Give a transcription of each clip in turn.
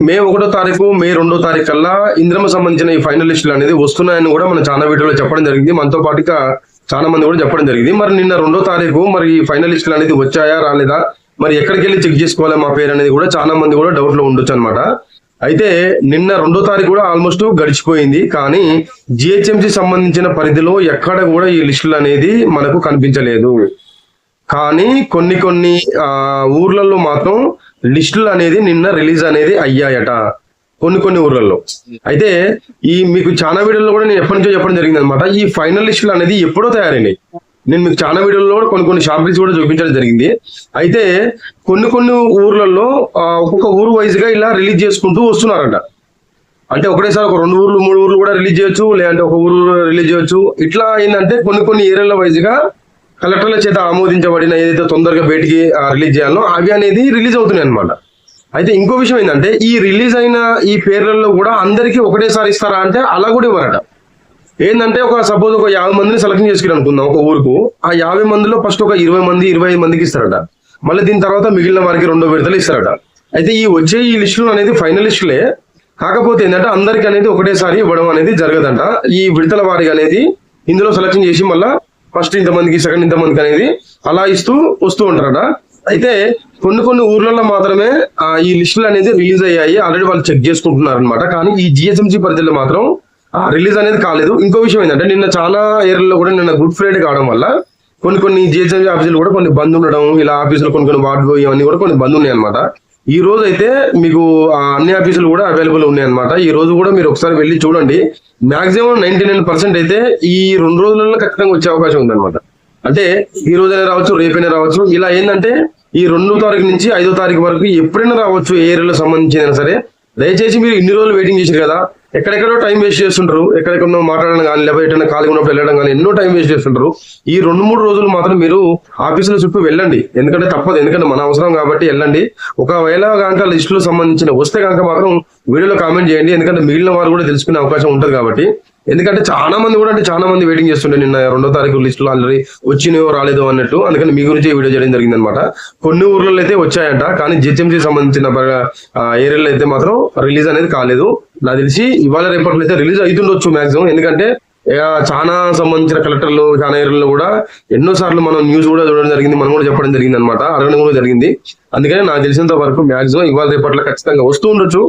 మే ఒకటో తారీఖు మే రెండో తారీఖు కల్లా ఇంద్రమ సంబంధించిన ఈ ఫైనల్ లిస్టులు అనేది వస్తున్నాయని కూడా మనం చాలా వీడియోలో చెప్పడం జరిగింది. మనతో పాటుగా చాలా మంది కూడా చెప్పడం జరిగింది. మరి నిన్న రెండో తారీఖు మరి ఈ ఫైనల్ లిస్టులు అనేది వచ్చాయా రాలేదా? మరి ఎక్కడికి వెళ్ళి చెక్ చేసుకోవాలి మా పేరు అనేది కూడా చాలా మంది కూడా డౌట్లో ఉండొచ్చు అనమాట అయితే నిన్న రెండో తారీఖు కూడా ఆల్మోస్ట్ గడిచిపోయింది. కానీ జిహెచ్ఎంసి సంబంధించిన పరిధిలో ఎక్కడ కూడా ఈ లిస్టులు అనేది మనకు కనిపించలేదు. కానీ కొన్ని కొన్ని ఊర్లలో మాత్రం లిస్టులు అనేది నిన్న రిలీజ్ అనేది అయ్యాయట. కొన్ని కొన్ని ఊర్లలో. అయితే ఈ మీకు చాలా వీడియోలో కూడా నేను ఎప్పటి నుంచో చెప్పడం జరిగింది అనమాట ఈ ఫైనల్ లిస్టులు అనేది ఎప్పుడో తయారైనాయి. నేను మీకు చాలా వీడియోలో కూడా కొన్ని కొన్ని షాపింగ్స్ కూడా చూపించడం జరిగింది. అయితే కొన్ని కొన్ని ఊర్లలో ఒక్కొక్క ఊరు వైజ్గా ఇలా రిలీజ్ చేసుకుంటూ వస్తున్నారట. అంటే ఒకటేసారి ఒక రెండు ఊర్లు మూడు ఊర్లు కూడా రిలీజ్ చేయొచ్చు లేదంటే ఒక ఊరు రిలీజ్ చేయొచ్చు. ఇట్లా ఏంటంటే కొన్ని కొన్ని ఏరియాల వైజ్గా కలెక్టర్ల చేత ఆమోదించబడిన ఏదైతే తొందరగా బయటికి రిలీజ్ చేయాలో అవి అనేది రిలీజ్ అవుతున్నాయి అనమాట అయితే ఇంకో విషయం ఏంటంటే ఈ రిలీజ్ అయిన ఈ పేర్లలో కూడా అందరికీ ఒకటేసారి ఇస్తారా అంటే అలా కూడా ఇవ్వరట. ఏంటంటే ఒక సపోజ్ ఒక యాభై మందిని సెలెక్షన్ చేసుకుని అనుకుందాం ఒక ఊరుకు. ఆ యాభై మందిలో ఫస్ట్ ఒక ఇరవై మంది ఇరవై మందికి ఇస్తారట. మళ్ళీ దీని తర్వాత మిగిలిన వారికి రెండో విడతలు ఇస్తారట. అయితే ఈ వచ్చే ఈ లిస్టులు అనేది ఫైనల్ లిస్టులే కాకపోతే ఏంటంటే అందరికి అనేది ఒకటేసారి ఇవ్వడం అనేది జరగదంట. ఈ విడతల వారికి అనేది ఇందులో సెలెక్షన్ చేసి మళ్ళీ ఫస్ట్ ఇంతమందికి సెకండ్ ఇంతమందికి అనేది అలా ఇస్తూ వస్తూ ఉంటారట. అయితే కొన్ని కొన్ని ఊర్లలో మాత్రమే ఆ, ఈ లిస్టులు అనేది రిలీజ్ అయ్యాయి. ఆల్రెడీ వాళ్ళు చెక్ చేసుకుంటున్నారు అనమాట కానీ ఈ జిహెచ్ఎంసీ పరిధిలో మాత్రం రిలీజ్ అనేది కాలేదు. ఇంకో విషయం ఏంటంటే నిన్న చాలా ఏరియాలో కూడా నిన్న గుడ్ ఫ్రైడే కావడం వల్ల కొన్ని కొన్ని జిహెచ్ఎంసీ ఆఫీసులు కూడా కొన్ని బంద్ ఉండడం ఇలా ఆఫీసులు కొన్ని కొన్ని వార్డు ఇవన్నీ కూడా కొన్ని బంద్ ఉన్నాయి అనమాట ఈ రోజు అయితే మీకు ఆ అన్ని ఆఫీసులు కూడా అవైలబుల్ ఉన్నాయి అనమాట ఈ రోజు కూడా మీరు ఒకసారి వెళ్ళి చూడండి. మాక్సిమం నైన్టీ నైన్ పర్సెంట్ అయితే ఈ రెండు రోజులలో ఖచ్చితంగా వచ్చే అవకాశం ఉందన్నమాట. అంటే ఈ రోజైనా రావచ్చు రేపైనా రావచ్చు. ఇలా ఏంటంటే ఈ రెండో తారీఖు నుంచి ఐదో తారీఖు వరకు ఎప్పుడైనా రావచ్చు ఏ ఏరియాలో సంబంధించిన సరే. దయచేసి మీరు ఇన్ని రోజులు వెయిటింగ్ చేశారు కదా. ఎక్కడెక్కడో టైం వేస్ట్ చేస్తుంటారు. ఎక్కడెక్కడో మాట్లాడడం కానీ లేకపోతే ఎటైనా ఖాళీ ఉన్నప్పుడు వెళ్ళడం కానీ ఎన్నో టైం వేస్ట్ చేస్తుంటారు. ఈ రెండు మూడు రోజులు మాత్రం మీరు ఆఫీసుల చుట్టూ వెళ్ళండి. ఎందుకంటే తప్పదు. ఎందుకంటే మన అవసరం కాబట్టి వెళ్ళండి. ఒకవేళ కనుక లిస్టులో సంబంధించిన వస్తే కనుక మాత్రం వీడియోలో కామెంట్ చేయండి. ఎందుకంటే మిగిలిన వారు కూడా తెలుసుకునే అవకాశం ఉంటుంది కాబట్టి. ఎందుకంటే చాలా మంది కూడా అంటే చాలా మంది వెయిటింగ్ చేస్తుండే నిన్న రెండో తారీఖు లిస్టులో ఆల్రెడీ వచ్చినాయో రాలేదో అన్నట్టు అందుకని మీ గురించి వీడియో చేయడం జరిగింది అనమాట కొన్ని ఊర్లలో అయితే వచ్చాయంట కానీ జిహెచ్ఎంసీ సంబంధించిన ఏరియాలో అయితే మాత్రం రిలీజ్ అనేది కాలేదు. నాకు తెలిసి ఇవాళ రేపట్లో అయితే రిలీజ్ అవుతుండొచ్చు మాక్సిమం ఎందుకంటే చాలా సంబంధించిన కలెక్టర్లు చాలా ఏరియాలో కూడా ఎన్నో సార్లు మనం న్యూస్ కూడా చూడడం జరిగింది మనం కూడా చెప్పడం జరిగింది అనమాట అడగడం కూడా జరిగింది. అందుకని నాకు తెలిసినంత వరకు మాక్సిమం ఇవాళ రేపట్లో ఖచ్చితంగా వస్తూ ఉండొచ్చు.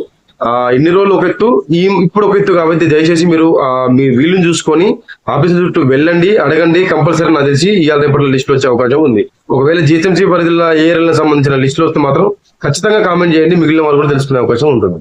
ఎన్ని రోజులు ఒక ఎత్తు ఈ ఇప్పుడు ఒక ఎత్తు కాబట్టి దయచేసి మీరు మీ వీలుని చూసుకొని ఆఫీస్ చుట్టూ వెళ్ళండి అడగండి కంపల్సరీ నాకు తెలిసి ఇవాళ రేపటి లిస్ట్ వచ్చే అవకాశం ఉంది. ఒకవేళ జిహెచ్ఎంసీ పరిధిలో ఏ ఏరియాలకు సంబంధించిన లిస్టులు వస్తే మాత్రం ఖచ్చితంగా కామెంట్ చేయండి మిగిలిన వాళ్ళు కూడా తెలుసుకునే అవకాశం ఉంటుంది.